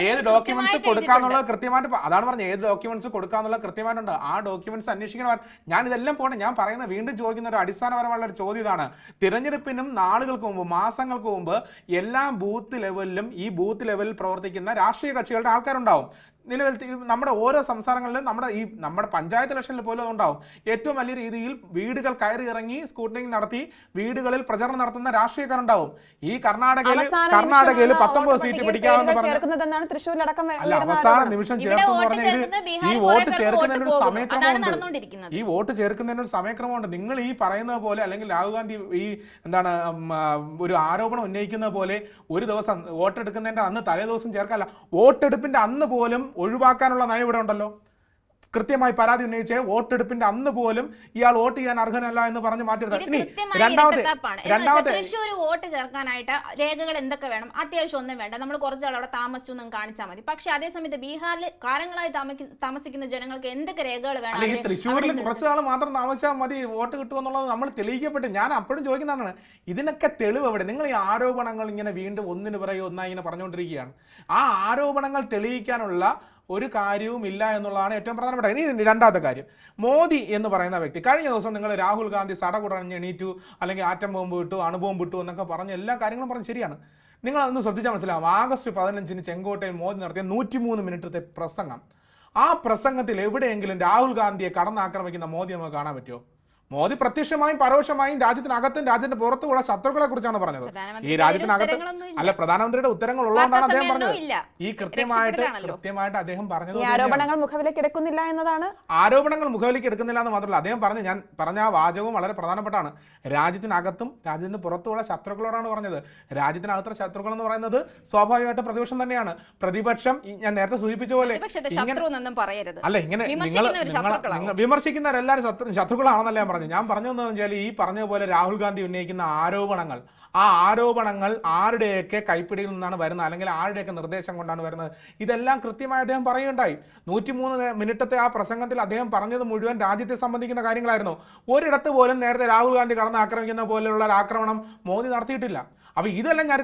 ഏത്
ഡോക്യുമെന്റ്സ്
ഡോക്യുമെന്റ്സ് കൊടുക്കാന്നുള്ളത് കൃത്യമായിട്ട് അതാണ് പറഞ്ഞത്. ഏത് ഡോക്യുമെന്റ്സ് കൊടുക്കാന്നുള്ളത് കൃത്യമായിട്ടുണ്ട്. ആ ഡോക്യുമെന്റ്സ് അന്വേഷിക്കണം ഞാൻ ഇതെല്ലാം പോകണം ഞാൻ പറയുന്ന വീണ്ടും ചോദിക്കുന്ന ഒരു അടിസ്ഥാനപരമായ ഒരു ചോദ്യം ഇതാണ്. തിരഞ്ഞെടുപ്പിനും നാളുകൾക്ക് മുമ്പ് മാസങ്ങൾക്ക് മുമ്പ് എല്ലാ ബൂത്ത് ലെവലിലും ഈ ബൂത്ത് ലെവലിൽ പ്രവർത്തിക്കുന്ന രാഷ്ട്രീയ കക്ഷികളുടെ ആൾക്കാരുണ്ടാവും. നിലവിൽ നമ്മുടെ ഓരോ സംസ്ഥാനങ്ങളിലും നമ്മുടെ ഈ നമ്മുടെ പഞ്ചായത്ത് ഇലക്ഷനിൽ പോലും അതുണ്ടാവും. ഏറ്റവും വലിയ രീതിയിൽ വീടുകൾ കയറി ഇറങ്ങി സ്കൂട്ടനിങ് നടത്തി വീടുകളിൽ പ്രചരണം നടത്തുന്ന രാഷ്ട്രീയക്കാർ ഉണ്ടാവും ഈ കർണാടകയിൽ കർണാടകയിൽ പത്തൊമ്പത് സീറ്റ്
ഉയർന്ന
അവസാന നിമിഷം
വോട്ട്
പറഞ്ഞാൽ
ചേർക്കുന്ന
ഈ വോട്ട്
ചേർക്കുന്നതിനൊരു
ചേർക്കുന്നതിന് ഒരു സമയക്രമമുണ്ട്. ഈ വോട്ട് ചേർക്കുന്നതിന് ഒരു സമയക്രമമുണ്ട് നിങ്ങൾ ഈ പറയുന്നത് പോലെ അല്ലെങ്കിൽ രാഹുൽ ഗാന്ധി ഈ എന്താണ് ഒരു ആരോപണം ഉന്നയിക്കുന്ന പോലെ ഒരു ദിവസം വോട്ടെടുക്കുന്നതിന്റെ അന്ന് തലേ ദിവസം ചേർക്കാനല്ല. വോട്ടെടുപ്പിന്റെ അന്ന് പോലും ഒഴിവാക്കാനുള്ള നയം ഇവിടെ ഉണ്ടല്ലോ. കൃത്യമായി പരാതി ഉന്നയിച്ച് വോട്ടെടുപ്പിന്റെ അന്ന് പോലും ഇയാൾ വോട്ട് ചെയ്യാൻ അർഹനല്ല എന്ന് പറഞ്ഞ് മാറ്റി ഇനി രണ്ടാമത്തെ രണ്ടാമത്തെ
തൃശ്ശൂർ വോട്ട് ചേർക്കാനായിട്ട് രേഖകൾ എന്തൊക്കെ വേണം? അത്യാവശ്യം ഒന്നും വേണ്ട. നമ്മൾ കുറച്ചാൾ അവിടെ താമസിച്ചു എന്ന് കാണിച്ചാൽ മതി. പക്ഷെ അതേസമയത്ത് ബീഹാറിൽ കാലങ്ങളായി താമസിക്കുന്ന ജനങ്ങൾക്ക് എന്തൊക്കെ രേഖകൾ വേണം
ഈ തൃശ്ശൂരിൽ
കുറച്ചാൾ
കുറച്ച് മാത്രം താമസിച്ചാൽ മതി വോട്ട് കിട്ടുമെന്നുള്ളത് നമ്മൾ തെളിയിക്കപ്പെട്ടു ഞാൻ അപ്പോഴും ചോദിക്കുന്നതാണ്. ഇതിനൊക്കെ തെളിവ് എവിടെ? നിങ്ങൾ ഈ ആരോപണങ്ങൾ ഇങ്ങനെ വീണ്ടും ഒന്നിന് പിറകെ ഒന്നായി ഇങ്ങനെ പറഞ്ഞുകൊണ്ടിരിക്കുകയാണ്. ആ ആരോപണങ്ങൾ തെളിയിക്കാനുള്ള ഒരു കാര്യവും ഇല്ല എന്നുള്ളതാണ് ഏറ്റവും പ്രധാനപ്പെട്ട ഇനി രണ്ടാമത്തെ കാര്യം. മോദി എന്ന് പറയുന്ന വ്യക്തി കഴിഞ്ഞ ദിവസം നിങ്ങൾ രാഹുൽ ഗാന്ധി സടകുടഞ്ഞ് എണീറ്റു അല്ലെങ്കിൽ ആറ്റം ബോംബ് വിട്ടു അണുബോംബ് വിട്ടു എന്നൊക്കെ പറഞ്ഞ എല്ലാ കാര്യങ്ങളും പറഞ്ഞ് ശരിയാണ്. നിങ്ങൾ അതൊന്ന് ശ്രദ്ധിച്ചാൽ മനസ്സിലാവും. ആഗസ്റ്റ് പതിനഞ്ചിന് ചെങ്കോട്ടയിൽ മോദി നടത്തിയ നൂറ്റിമൂന്ന് മിനിറ്റത്തെ പ്രസംഗം. ആ പ്രസംഗത്തിൽ എവിടെയെങ്കിലും രാഹുൽ ഗാന്ധിയെ കടന്നാക്രമിക്കുന്ന മോദി നമുക്ക് കാണാൻ പറ്റുമോ? മോദി പ്രത്യക്ഷമായും പരോക്ഷമായും രാജ്യത്തിനകത്തും രാജ്യത്തിന്റെ പുറത്തുമുള്ള ശത്രുക്കളെ കുറിച്ചാണ് പറഞ്ഞത് ഈ രാജ്യത്തിനകത്ത് അല്ല പ്രധാനമന്ത്രിയുടെ ഉത്തരങ്ങൾ ഉള്ളതുകൊണ്ടാണ് അദ്ദേഹം പറഞ്ഞത്. ഈ കൃത്യമായിട്ട് കൃത്യമായിട്ട് അദ്ദേഹം പറഞ്ഞത്.
ആരോപണങ്ങൾ മുഖവിലേക്ക് എടുക്കുന്നില്ല എന്നതാണ്?
ആരോപണങ്ങൾ മുഖവിലേക്ക് എടുക്കുന്നില്ല എന്ന് മാത്രമല്ല അദ്ദേഹം പറഞ്ഞു ഞാൻ പറഞ്ഞ ആ വാചകവും വളരെ പ്രധാനപ്പെട്ടാണ്. രാജ്യത്തിനകത്തും രാജ്യത്തിന് പുറത്തുമുള്ള ശത്രുക്കളോടാണ് പറഞ്ഞത്. രാജ്യത്തിനകത്തുള്ള ശത്രുക്കൾ എന്ന് പറയുന്നത് സ്വാഭാവികമായിട്ട് പ്രതിപക്ഷം തന്നെയാണ്. പ്രതിപക്ഷം ഞാൻ നേരത്തെ സൂചിപ്പിച്ച പോലെ
ശത്രു എന്നൊന്നും പറയരുത്.
അല്ല ഇങ്ങനെ വിമർശിക്കുന്നവരെല്ലാവരും ശത്രു ശത്രുക്കളാണെന്നല്ല ഞാൻ പറഞ്ഞു. ഞാൻ പറഞ്ഞതെന്ന് വെച്ചാൽ ഈ പറഞ്ഞതുപോലെ രാഹുൽ ഗാന്ധി ഉന്നയിക്കുന്ന ആരോപണങ്ങൾ. ആ ആരോപണങ്ങൾ ആരുടെയൊക്കെ കൈപ്പിടിയിൽ നിന്നാണ് വരുന്നത്? അല്ലെങ്കിൽ ആരുടെയൊക്കെ നിർദ്ദേശം കൊണ്ടാണ് വരുന്നത്? ഇതെല്ലാം കൃത്യമായി അദ്ദേഹം പറയുകയുണ്ടായി. നൂറ്റിമൂന്ന് മിനിറ്റത്തെ ആ പ്രസംഗത്തിൽ അദ്ദേഹം പറഞ്ഞത് മുഴുവൻ രാജ്യത്തെ സംബന്ധിക്കുന്ന കാര്യങ്ങളായിരുന്നു. ഒരിടത്ത് പോലും നേരത്തെ രാഹുൽ ഗാന്ധി കടന്ന് ആക്രമിക്കുന്ന പോലെയുള്ള ഒരു ആക്രമണം മോദി നടത്തിയിട്ടില്ല. അപ്പോൾ ഇതെല്ലാം ഞാൻ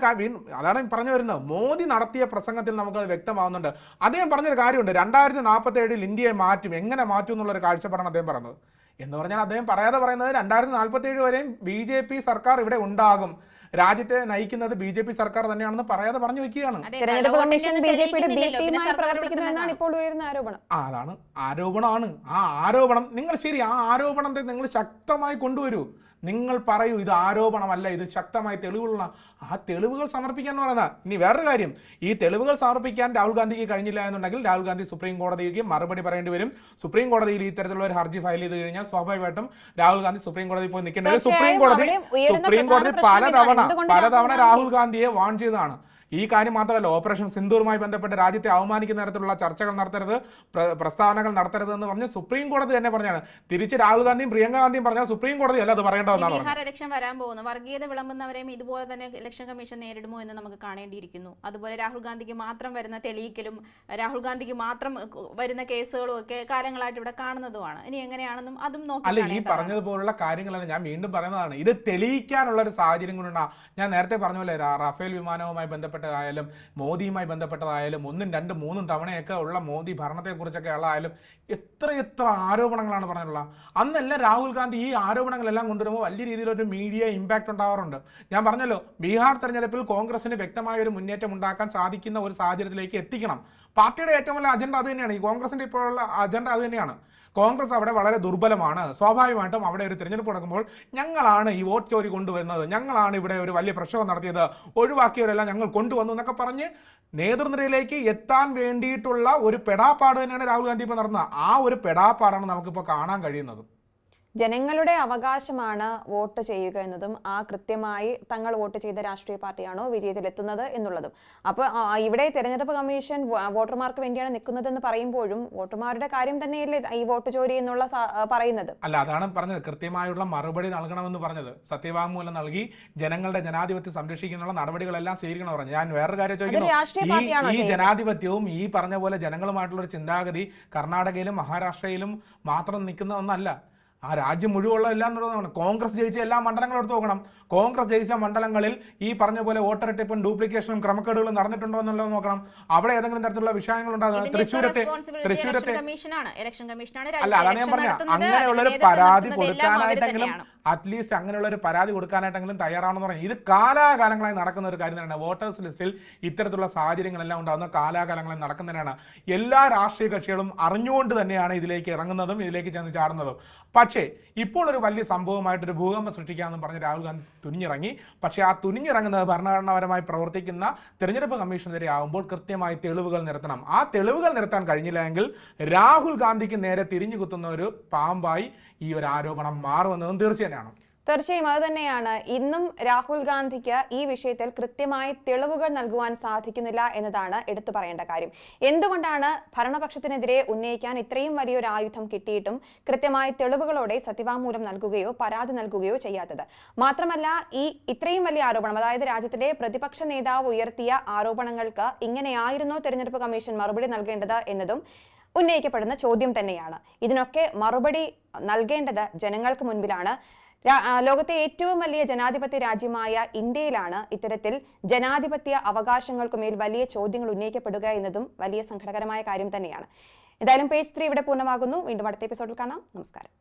അതാണ് പറഞ്ഞു വരുന്നത്. മോദി നടത്തിയ പ്രസംഗത്തിൽ നമുക്കത് വ്യക്തമാവുന്നുണ്ട്. അദ്ദേഹം പറഞ്ഞൊരു കാര്യമുണ്ട്. രണ്ടായിരത്തി നാൽപ്പത്തി ഏഴിൽ ഇന്ത്യയെ മാറ്റും. എങ്ങനെ മാറ്റും എന്നുള്ളൊരു കാഴ്ചപ്പാടാണ് അദ്ദേഹം പറഞ്ഞത്. എന്ന് പറഞ്ഞാൽ അദ്ദേഹം പറയാതെ പറയുന്നത് രണ്ടായിരത്തി നാൽപ്പത്തി ഏഴ് വരെയും ബി ജെ പി സർക്കാർ ഇവിടെ ഉണ്ടാകും. രാജ്യത്തെ നയിക്കുന്നത് ബി ജെ പി സർക്കാർ തന്നെയാണെന്ന് പറയാതെ പറഞ്ഞു വെക്കുകയാണ് അതാണ് ആരോപണമാണ്. ആ ആരോപണം നിങ്ങൾ ശരി ആ ആരോപണത്തെ നിങ്ങൾ ശക്തമായി കൊണ്ടുവരൂ. നിങ്ങൾ പറയൂ ഇത് ആരോപണമല്ല ഇത് ശക്തമായ തെളിവുള്ള ആ തെളിവുകൾ സമർപ്പിക്കാൻ എന്ന് പറയുന്നത് ഇനി വേറൊരു കാര്യം. ഈ തെളിവുകൾ സമർപ്പിക്കാൻ രാഹുൽ ഗാന്ധിക്ക് കഴിഞ്ഞില്ല എന്നുണ്ടെങ്കിൽ രാഹുൽ ഗാന്ധി സുപ്രീം കോടതിക്ക് മറുപടി പറയേണ്ടി വരും. സുപ്രീം കോടതിയിൽ ഇത്തരത്തിലുള്ള ഒരു ഹർജി ഫയൽ ചെയ്ത് കഴിഞ്ഞാൽ സ്വാഭാവികമായിട്ടും രാഹുൽ ഗാന്ധി സുപ്രീം കോടതി പോയി നിൽക്കേണ്ടത് സുപ്രീം കോടതി സുപ്രീം കോടതി പലതവണ പലതവണ
രാഹുൽ
ഗാന്ധിയെ വാൺ ചെയ്തതാണ്. ഈ കാര്യം മാത്രമല്ല ഓപ്പറേഷൻ സിന്ദൂറുമായി ബന്ധപ്പെട്ട് രാജ്യത്തെ അവമാനിക്കുന്ന തരത്തിലുള്ള ചർച്ചകൾ നടത്തരുത് പ്രസ്താവനകൾ നടത്തരുത് എന്ന് പറഞ്ഞ് സുപ്രീം കോടതി തന്നെ പറഞ്ഞാണ്. തിരിച്ച് രാഹുൽ ഗാന്ധിയും പ്രിയങ്ക ഗാന്ധിയും പറഞ്ഞാൽ സുപ്രീം കോടതി അല്ല അത്
പറയേണ്ടതാണ്
പറയേണ്ടതെന്നാണ്
ബീഹാർ ഇലക്ഷൻ വരാൻ പോകുന്നു. വർഗീയത വിളമ്പുന്നവരെയും ഇതുപോലെ തന്നെ ഇലക്ഷൻ കമ്മീഷൻ നേരിടുമോ എന്ന് നമുക്ക് കാണേണ്ടിയിരിക്കുന്നു. അതുപോലെ രാഹുൽ ഗാന്ധിക്ക് മാത്രം വരുന്ന തെളിയിക്കലും രാഹുൽ ഗാന്ധിക്ക് മാത്രം വരുന്ന കേസുകളും ഒക്കെ കാലങ്ങളായിട്ട് ഇവിടെ കാണുന്നതുമാണ്. ഇനി എങ്ങനെയാണെന്നും അതും നോക്കി
അല്ല ഈ. പറഞ്ഞതുപോലുള്ള കാര്യങ്ങളാണ് ഞാൻ വീണ്ടും പറയുന്നതാണ്. ഇത് തെളിയിക്കാനുള്ള ഒരു സാഹചര്യം കൊണ്ടാണ്. ഞാൻ നേരത്തെ പറഞ്ഞ പോലെ റഫേൽ വിമാനവുമായി ബന്ധപ്പെട്ടതായാലും മോദിയുമായി ബന്ധപ്പെട്ടതായാലും ഒന്നും രണ്ടും മൂന്നും തവണയൊക്കെ ഉള്ള മോദി ഭരണത്തെക്കുറിച്ചൊക്കെ ഉള്ളതായാലും എത്ര ആരോപണങ്ങളാണ് പറഞ്ഞിട്ടുള്ളത് അന്നെല്ലാം രാഹുൽ ഗാന്ധി ഈ ആരോപണങ്ങളെല്ലാം കൊണ്ടുവരുമ്പോൾ വലിയ രീതിയിലൊരു മീഡിയ ഇമ്പാക്റ്റ് ഉണ്ടാവാറുണ്ട്. ഞാൻ പറഞ്ഞല്ലോ ബീഹാർ തെരഞ്ഞെടുപ്പിൽ കോൺഗ്രസിന് വ്യക്തമായ ഒരു മുന്നേറ്റം ഉണ്ടാക്കാൻ സാധിക്കുന്ന ഒരു സാഹചര്യത്തിലേക്ക് എത്തിക്കണം. പാർട്ടിയുടെ ഏറ്റവും വലിയ അജണ്ട അത് തന്നെയാണ്. ഈ കോൺഗ്രസിന്റെ ഇപ്പോഴുള്ള അജണ്ട അത് തന്നെയാണ്. കോൺഗ്രസ് അവിടെ വളരെ ദുർബലമാണ്. സ്വാഭാവികമായിട്ടും അവിടെ ഒരു തിരഞ്ഞെടുപ്പ് നടക്കുമ്പോൾ ഞങ്ങളാണ് ഈ വോട്ട് ചോരി കൊണ്ടുവരുന്നത് ഞങ്ങളാണ് ഇവിടെ ഒരു വലിയ പ്രക്ഷോഭം നടത്തിയത്. ഒഴിവാക്കിയവരെല്ലാം ഞങ്ങൾ കൊണ്ടുവന്നു എന്നൊക്കെ പറഞ്ഞ് നേതൃനിരയിലേക്ക് എത്താൻ വേണ്ടിയിട്ടുള്ള ഒരു പെടാപ്പാട് തന്നെയാണ് രാഹുൽ ഗാന്ധി ഇപ്പോൾ നടന്നത്. ആ ഒരു പെടാപ്പാടാണ് നമുക്കിപ്പോൾ കാണാൻ കഴിയുന്നത്.
ജനങ്ങളുടെ അവകാശമാണ് വോട്ട് ചെയ്യുക എന്നതും ആ കൃത്യമായി തങ്ങൾ വോട്ട് ചെയ്ത രാഷ്ട്രീയ പാർട്ടിയാണോ വിജയത്തിലെത്തുന്നത് എന്നുള്ളതും. അപ്പോൾ ഇവിടെ തെരഞ്ഞെടുപ്പ് കമ്മീഷൻ വോട്ടർമാർക്ക് വേണ്ടിയാണ് നിൽക്കുന്നതെന്ന് പറയുമ്പോഴും വോട്ടർമാരുടെ കാര്യം തന്നെയല്ലേ ഈ വോട്ട് ചോരി എന്നുള്ള പറയുന്നത്?
അല്ല അതാണ് പറഞ്ഞത്. കൃത്യമായുള്ള മറുപടി നൽകണമെന്ന് പറഞ്ഞത്. സത്യവാങ്മൂലം നൽകി ജനങ്ങളുടെ ജനാധിപത്യം സംരക്ഷിക്കാനുള്ള നടപടികളെല്ലാം സ്വീകരിക്കണം പറഞ്ഞു. ഞാൻ വേറൊരു കാര്യം ചോദിക്കുന്നു. ഈ ജനാധിപത്യവും ഈ പറഞ്ഞ പോലെ ജനങ്ങളുമായിട്ടുള്ള ഒരു ചിന്താഗതി കർണാടകയിലും മഹാരാഷ്ട്രയിലും മാത്രം നിൽക്കുന്ന ഒന്നല്ല. ആ രാജ്യം മുഴുവുള്ള എല്ലാം എന്നുള്ളതാണ് കോൺഗ്രസ് ജയിച്ച എല്ലാ മണ്ഡലങ്ങളും എടുത്ത് നോക്കണം. കോൺഗ്രസ് ജയിച്ച മണ്ഡലങ്ങളിൽ ഈ പറഞ്ഞ പോലെ വോട്ടറിട്ടിപ്പും ഡ്യൂപ്ലിക്കേഷനും ക്രമക്കേടുകളും നടന്നിട്ടുണ്ടോ എന്നുള്ളത് നോക്കണം. അവിടെ ഏതെങ്കിലും തരത്തിലുള്ള വിഷയങ്ങൾ ഉണ്ടാകുന്നത് തൃശ്ശൂരത്തെ തൃശ്ശൂരത്തെ അല്ല അതാണ് ഞാൻ
പറഞ്ഞത്
പറഞ്ഞ അങ്ങനെയുള്ള ഒരു പരാതി കൊടുക്കാനായിട്ടെങ്കിലും. അറ്റ്ലീസ്റ്റ് അങ്ങനെയുള്ള ഒരു പരാതി കൊടുക്കാനായിട്ടെങ്കിലും തയ്യാറാണെന്ന് പറഞ്ഞു ഇത് കാലാകാലങ്ങളായി നടക്കുന്ന ഒരു കാര്യം തന്നെയാണ്. വോട്ടേഴ്സ് ലിസ്റ്റിൽ ഇത്തരത്തിലുള്ള സാഹചര്യങ്ങളെല്ലാം ഉണ്ടാകുന്ന കാലാകാലങ്ങളിൽ നടക്കുന്നതിനാണ് എല്ലാ രാഷ്ട്രീയ കക്ഷികളും അറിഞ്ഞുകൊണ്ട് തന്നെയാണ് ഇതിലേക്ക് ഇറങ്ങുന്നതും ഇതിലേക്ക് ചെന്ന് ചാടുന്നതും. പക്ഷേ ഇപ്പോൾ ഒരു വലിയ സംഭവമായിട്ട് ഒരു ഭൂകമ്പം സൃഷ്ടിക്കാമെന്ന് പറഞ്ഞ് രാഹുൽ ഗാന്ധി തുനിഞ്ഞിറങ്ങി. പക്ഷേ ആ തുനിഞ്ഞിറങ്ങുന്നത് ഭരണഘടനാപരമായി പ്രവർത്തിക്കുന്ന തെരഞ്ഞെടുപ്പ് കമ്മീഷനെതിരെ ആകുമ്പോൾ കൃത്യമായി തെളിവുകൾ നിരത്തണം. ആ തെളിവുകൾ നിരത്താൻ കഴിഞ്ഞില്ലെങ്കിൽ രാഹുൽ ഗാന്ധിക്ക് നേരെ തിരിഞ്ഞു കുത്തുന്ന ഒരു പാമ്പായി ഈ ഒരു ആരോപണം മാറുമെന്നതും തീർച്ച തന്നെയാണ്
തീർച്ചയായും അത് തന്നെയാണ്. ഇന്നും രാഹുൽ ഗാന്ധിക്ക് ഈ വിഷയത്തിൽ കൃത്യമായി തെളിവുകൾ നൽകുവാൻ സാധിക്കുന്നില്ല എന്നതാണ് എടുത്തു പറയേണ്ട കാര്യം. എന്തുകൊണ്ടാണ് ഭരണപക്ഷത്തിനെതിരെ ഉന്നയിക്കാൻ ഇത്രയും വലിയൊരു ആയുധം കിട്ടിയിട്ടും കൃത്യമായ തെളിവുകളോടെ സത്യവാങ്മൂലം നൽകുകയോ പരാതി നൽകുകയോ ചെയ്യാത്തത്? മാത്രമല്ല ഈ ഇത്രയും വലിയ ആരോപണം അതായത് രാജ്യത്തിന്റെ പ്രതിപക്ഷ നേതാവ് ഉയർത്തിയ ആരോപണങ്ങൾക്ക് ഇങ്ങനെയായിരുന്നോ തെരഞ്ഞെടുപ്പ് കമ്മീഷൻ മറുപടി നൽകേണ്ടത് എന്നതും ഉന്നയിക്കപ്പെടുന്ന ചോദ്യം തന്നെയാണ്. ഇതിനൊക്കെ മറുപടി നൽകേണ്ടത് ജനങ്ങൾക്ക് മുൻപിലാണ്. ലോകത്തെ ഏറ്റവും വലിയ ജനാധിപത്യ രാജ്യമായ ഇന്ത്യയിലാണ് ഇത്തരത്തിൽ ജനാധിപത്യ അവകാശങ്ങൾക്കുമേൽ വലിയ ചോദ്യങ്ങൾ ഉന്നയിക്കപ്പെടുക എന്നതും വലിയ സംഘടകരമായ കാര്യം തന്നെയാണ്. എന്തായാലും പേജ് ത്രീ ഇവിടെ പൂർണമാകുന്നു. വീണ്ടും അടുത്ത എപ്പിസോഡിൽ കാണാം. നമസ്കാരം.